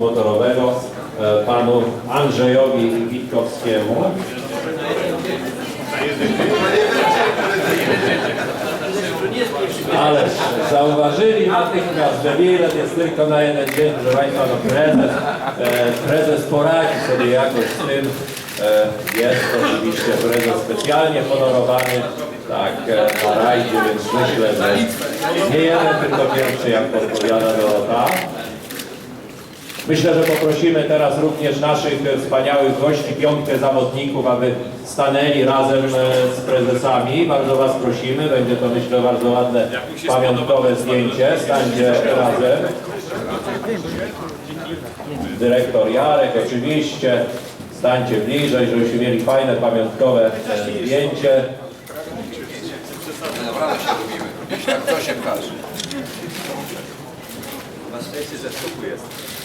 motorowego e, panu Andrzejowi Witkowskiemu. Ale zauważyli natychmiast, że bilet jest tylko na jeden dzień, proszę Państwa, no prezes, e, prezes poradzi sobie jakoś z tym. E, Jest oczywiście prezes specjalnie honorowany, tak, na rajdzie, więc myślę, że nie jeden, tylko pierwszy, jak podpowiada Dorota. Myślę, że poprosimy teraz również naszych wspaniałych gości, piątkę zawodników, aby stanęli razem e, z prezesami. Bardzo Was prosimy, będzie to myślę bardzo ładne pamiątkowe zdjęcie. Stańcie razem. Dyrektor Jarek oczywiście. Stańcie bliżej, żebyśmy mieli fajne pamiątkowe e, zdjęcie. Naprawdę się każe. Na szczęście, że jest.